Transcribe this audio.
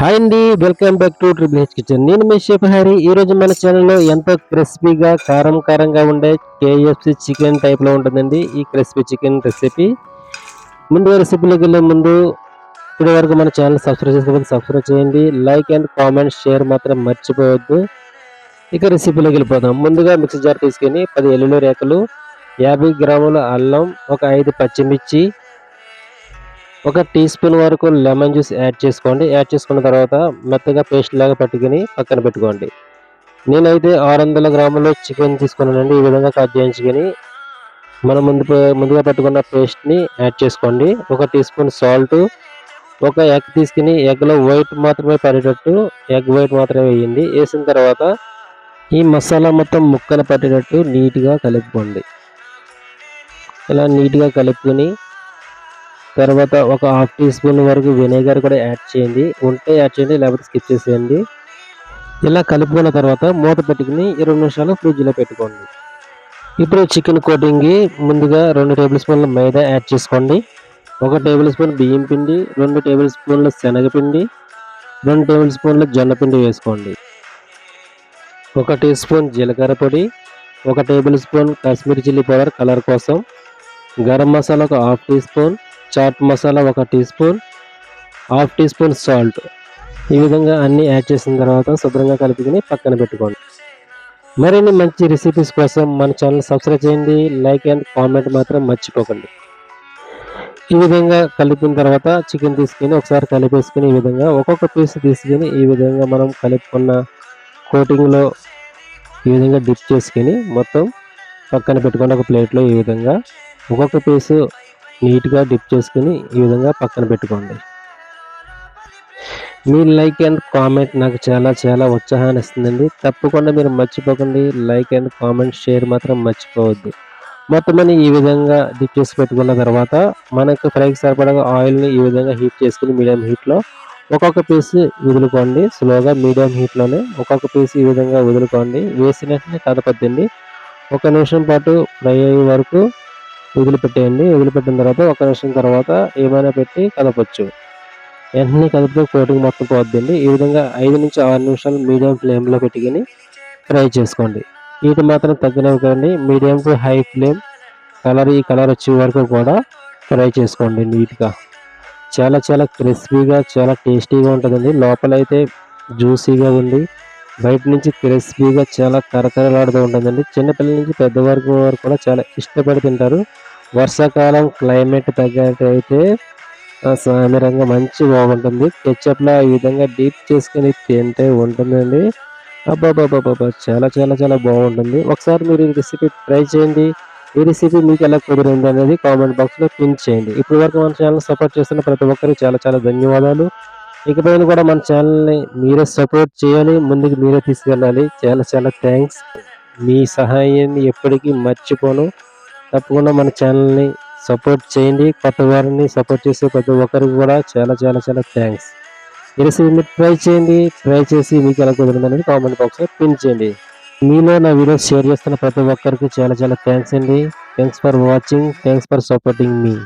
Hi అండి welcome back to triple H kitchen. నేను మీ షేఫ్ హరి. ఈ రోజు మన ఛానల్లో ఎంతో క్రిస్పీగా కారం కారంగా ఉండే కేఎఫ్సి చికెన్ టైప్లో ఉంటుందండి. ఈ క్రిస్పీ చికెన్ రెసిపీ ముందుగా రెసిపీలోకి వెళ్ళే ముందు ఇప్పటి వరకు మన ఛానల్ సబ్స్క్రైబ్ చేసుకోవద్దు సబ్స్క్రైబ్ చేయండి. లైక్ అండ్ కామెంట్ షేర్ మాత్రం మర్చిపోవద్దు. ఇక రెసిపీలోకి వెళ్ళిపోదాం. ముందుగా మిక్సీ జార్ తీసుకొని పది ఎల్లుల్లి రేకలు యాభై గ్రాముల అల్లం ఒక ఐదు పచ్చిమిర్చి ఒక టీ స్పూన్ వరకు లెమన్ జ్యూస్ యాడ్ చేసుకోండి. యాడ్ చేసుకున్న తర్వాత మెత్తగా పేస్ట్ లాగా పట్టుకుని పక్కన పెట్టుకోండి. నేనైతే ఆరు వందల గ్రాములు చికెన్ తీసుకున్నానండి. ఈ విధంగా కట్ చేయించుకొని మనం ముందు ముందుగా పట్టుకున్న పేస్ట్ని యాడ్ చేసుకోండి. ఒక టీ స్పూన్ సాల్ట్ ఒక ఎగ్ తీసుకుని ఎగ్లో వైట్ మాత్రమే పడేటట్టు ఎగ్ వైట్ మాత్రమే వేయండి. వేసిన తర్వాత ఈ మసాలా మొత్తం ముక్కలు పట్టేటట్టు నీట్గా కలుపుకోండి. ఇలా నీట్గా కలుపుకొని తర్వాత ఒక హాఫ్ టీ స్పూన్ వరకు వెనిగర్ కూడా యాడ్ చేయండి. ఉంటే యాడ్ చేయండి లేకపోతే స్కిప్ చేసేయండి. ఇలా కలుపుకున్న తర్వాత మూత పెట్టుకుని ఇరవై నిమిషాలు ఫ్రిడ్జ్లో పెట్టుకోండి. ఇప్పుడు చికెన్ కోటింగ్కి ముందుగా రెండు టేబుల్ స్పూన్ల మైదా యాడ్ చేసుకోండి. ఒక టేబుల్ స్పూన్ బియ్యం పిండి రెండు టేబుల్ స్పూన్ల శనగపిండి రెండు టేబుల్ స్పూన్ల జొన్న పిండి వేసుకోండి. ఒక టీ స్పూన్ జీలకర్ర పొడి ఒక tablespoon Kashmiri chilli powder colour కోసం. గరం మసాలా ఒక half teaspoon chaat masala ఒక teaspoon half teaspoon salt. ఈ విధంగా అన్నీ యాడ్ చేసిన తర్వాత శుభ్రంగా కలుపుకొని పక్కన పెట్టుకోండి. మరిన్ని మంచి రెసిపీస్ కోసం మన ఛానల్ సబ్స్క్రైబ్ చేయండి లైక్ అండ్ కామెంట్ మాత్రం మర్చిపోకండి. ఈ విధంగా కలిపిన తర్వాత చికెన్ తీసుకొని ఒకసారి కలిపేసుకుని ఈ విధంగా ఒక్కొక్క పీస్ తీసుకొని ఈ విధంగా మనం కలుపుకున్న కోటింగ్లో ఈ విధంగా డిప్ చేసుకుని మొత్తం పక్కన పెట్టుకుని ఒక ప్లేట్లో ఈ విధంగా ఒక్కొక్క పీసు నీట్గా డిప్ చేసుకుని ఈ విధంగా పక్కన పెట్టుకోండి. మీ లైక్ అండ్ కామెంట్ నాకు చాలా చాలా ఉత్సాహాన్ని ఇస్తుందండి. తప్పకుండా మీరు మర్చిపోకండి. లైక్ అండ్ కామెంట్ షేర్ మాత్రం మర్చిపోవద్దు. మొత్తం ఈ విధంగా డిప్ చేసి పెట్టుకున్న తర్వాత మనకు ఫ్రైకి సరిపడగా ఆయిల్ని ఈ విధంగా హీట్ చేసుకుని మీడియం హీట్లో ఒక్కొక్క పీస్ వదులుకోండి. స్లోగా మీడియం హీట్లోనే ఒక్కొక్క పీస్ ఈ విధంగా వదులుకోండి. వేసిన వెంటనే కదపద్దండి. ఒక నిమిషం పాటు ఫ్రై అయ్యే వరకు వదిలిపెట్టేయండి. వదిలిపెట్టిన తర్వాత ఒక నిమిషం తర్వాత ఏమైనా పెట్టి కదపచ్చు. వెంటనే కదిపితే కోటింగ్ మొత్తం పోద్దండి. ఈ విధంగా ఐదు నుంచి ఆరు నిమిషాలు మీడియం ఫ్లేమ్లో పెట్టుకుని ఫ్రై చేసుకోండి. హీట్ మాత్రం తగ్గినవ్వకండి. Medium to high flame colour ఈ కలర్ వచ్చే వరకు కూడా ఫ్రై చేసుకోండి నీట్గా. చాలా చాలా క్రిస్పీగా చాలా టేస్టీగా ఉంటుందండి. లోపలైతే జ్యూసీగా ఉంది. బయట నుంచి క్రిస్పీగా చాలా కరకరలాడుతూ ఉంటుందండి. చిన్నపిల్లల నుంచి పెద్దవారికి వారు కూడా చాలా ఇష్టపడి తింటారు. వర్షాకాలం క్లైమేట్ తగ్గట్టయితే సామరంగా మంచి బాగుంటుంది. కెచ్చప్లా ఈ విధంగా డీప్ చేసుకుని తింటే ఉంటుందండి. అబ్బాబాబాబా చాలా చాలా చాలా బాగుంటుంది. ఒకసారి మీరు ఈ రెసిపీ ట్రై చేయండి. ఈ రెసిపీ మీకు ఎలా కుదిరింది అనేది కామెంట్ బాక్స్లో పిన్ చేయండి. ఇప్పటివరకు మన ఛానల్ సపోర్ట్ చేస్తున్న ప్రతి ఒక్కరికి చాలా చాలా ధన్యవాదాలు. ఇకపైన కూడా మన ఛానల్ని మీరే సపోర్ట్ చేయాలి ముందుకు మీరే తీసుకెళ్ళాలి. చాలా చాలా థ్యాంక్స్. మీ సహాయాన్ని ఎప్పటికీ మర్చిపోను. తప్పకుండా మన ఛానల్ని సపోర్ట్ చేయండి. కొత్త వారిని సపోర్ట్ చేసే ప్రతి ఒక్కరికి కూడా చాలా చాలా చాలా థ్యాంక్స్. తెలిసి మీరు ట్రై చేయండి. ట్రై చేసి మీకు ఎలా కుదిరిందనేది కామెంట్ బాక్స్లో పిన్ చేయండి. మీలో నా వీడియోస్ షేర్ చేస్తున్న ప్రతి ఒక్కరికి చాలా చాలా థ్యాంక్స్ అండి. Thanks for watching thanks for supporting me